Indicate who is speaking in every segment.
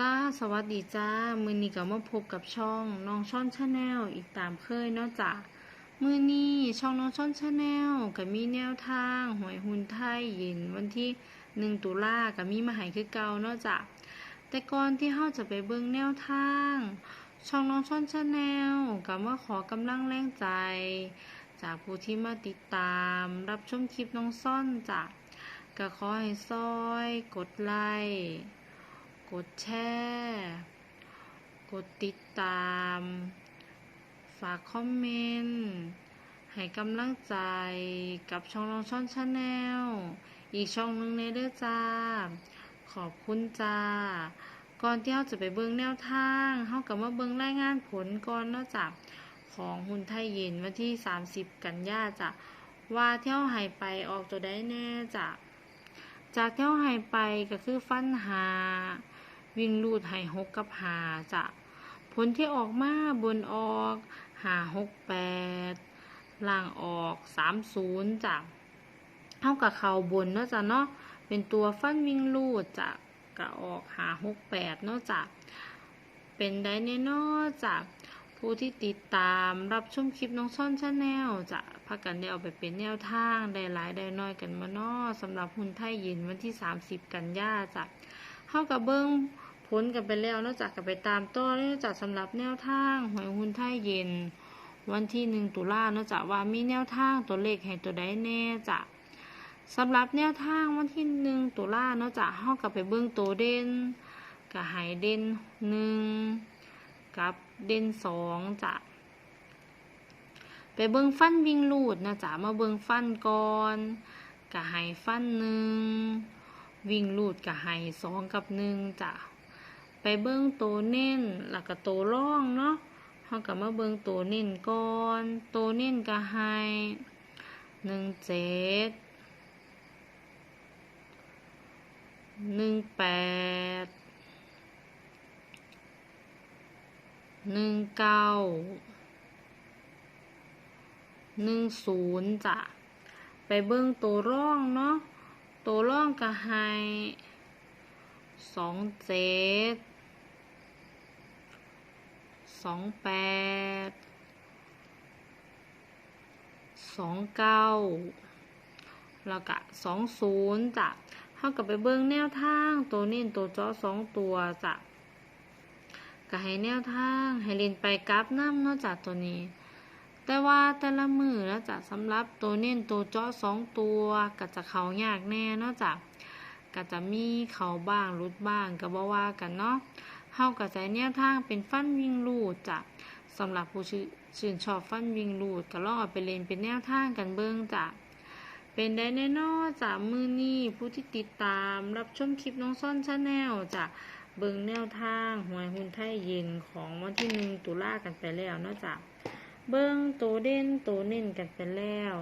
Speaker 1: จ้า สวัสดีจ้า มือนี้ก็มาพบกับช่องน้องช่อนชาแนลอีกตามเคยเนาะจ้ะมือนี้ช่องน้องช่อนชาแนลก็มีแนวทางหวยหุ้นไทยเย็นวันที่หนึ่งตุลาก็มีมาหายคือเก่าเนาะจ้ะแต่ก่อนที่เฮาจะไปเบิ่งแนวทาง ช่องน้องช่อนชาแนลก็มาขอกำลังแรงใจ จากผู้ที่มาติดตาม รับชมคลิปน้องซ่อนจ้ะก็ขอให้ซอย กดไลค์ กดแชร์ กดติดตาม ฝากคอมเมนต์ ให้กำลังใจกับช่องลองช่อนชาแนล อีกช่องหนึ่งในเด้อจ้า ขอบคุณจ้า ก่อนที่เราจะไปเบิ่งแนวทางเฮากับมาเบิ่งรายงานผลก่อนเนาะจ้ะของหุ้นไทยเย็นวันที่ 30 กันยาจ้ะ ว่าเที่ยวหายไปออกตัวได้แน่จ้ะจากเที่ยวหายไปก็คือฟันหา วิ่งลูดหายหกกับหาจะผลที่ออกมาบนออกหาหกแปดล่างออกสามศูนย์จ้ะเท่ากับเข่าบนเนาะจ้ะเนาะเป็นตัวฟันวิ่งลูดจะก็ออกหาหกแปดเนาะจ้ะเป็นได้แน่นอจ้ะผู้ที่ติดตามรับชมคลิปน้องซ่อนชาแนลจะพากันได้เอาไปเป็นแนวทางได้หลายได้น้อยกันมาเนาะสำหรับหุ้นไทยเย็นวันที่ 30 กันยาจ้ะ เข้ากับเบิ้งผลกันไปแล้วนอกจากกับไปตามต่อนองจากสำหรับแนวทางหวยหุ้นไทยเย็น วันที่หนึ่งตุลานอกจากว่ามีแนวทางตัวเลขให้ตัวใดแน่จ้ะสำหรับแนวทางวันที่หนึ่งตุลานอกจากเข้ากับไปเบิ้งตัวเด่นกับหายเด่นหนึ่งกับเด่นสองจ้ะไปเบิ้งฟันวิ่งลูดนะจ๊ะมาเบิ้งฟันก่อนกับหายฟันหนึ่ง วิ่งลูดกับไห้สองกับหนึ่งจ้ะไปเบิ้งโตเน้นแล้วก็ตัวร่องเนาะเขากับมาเบิ้งโตเน้นก่อนโตเน้นกับไห้หนึ่งเจ็ดหนึ่งแปดหนึ่งเก้าหนึ่งศูนย์จ้ะไปเบิ้งตัวร่องเนาะ ตัวร่องก็ให้สองเจ็ดสองแปดสองเก้าแล้วก็สองศูนย์จ้ะเท่ากับไปเบิ้งแนวทางตัวนี้ตัวจอสองตัวจ้ะก็ให้แนวทางให้เล่นไปกราฟน้ำเนอกจากตัวนี้ แต่ว่าแต่ละมือแล้วจะสำหรับตัวเน้นตัวเจาะสองตัวก็จะเขายากแน่นาะจ้ะก็จะมีเขาบ้างรุดบ้างก็บ่ว่ากันเนาะเฮาก็ใช้แนวทางเป็นฟันวิ่งลูดจ้ะสำหรับผู้ชื่นชอบฟันวิ่งลูดก็ลองเอาไปเล่นเป็นแนวทางกันเบิ่งจ้ะเป็นได้แน่นอนจ้ะมือนี้ผู้ที่ติดตามรับชมคลิปน้องซ่อนชาแนลจ้ะเบิ่งแนวทางหวยหุ้นไทยเย็นของวันที่หนึ่งตุลากันไปแล้วนาะจ้ะ เบิ้งตัวเด่นตัวเน้นกันไปแล้ว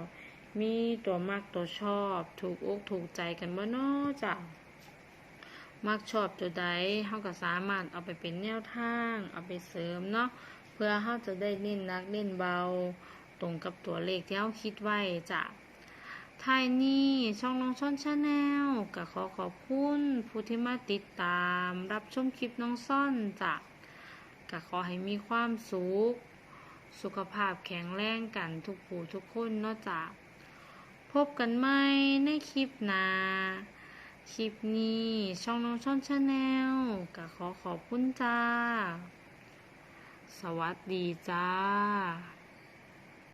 Speaker 1: มีตัวมักตัวชอบ ถูกอกถูกใจกันบ่เนาะจ้ะมักชอบตัวใดเฮาก็สามารถเอาไปเป็นแนวทาง เอาไปเสริมเนาะเพื่อเฮาจะได้เน้นนักเน้นเบา ตรงกับตัวเลขที่เฮาคิดไว้จ้ะท้ายนี้ช่องน้องช่อนชาแนลก็ขอขอบคุณผู้ที่มาติดตาม รับชมคลิปน้องซ่อนจ้ะก็ขอให้มีความสุข สุขภาพแข็งแรงกันทุกผู้ทุกคนนอกจาก พบกันใหม่ในคลิปหน้าคลิปนี้ช่องน้องช่องชาแนลก็ขอขอบคุณจ้า สวัสดีจ้า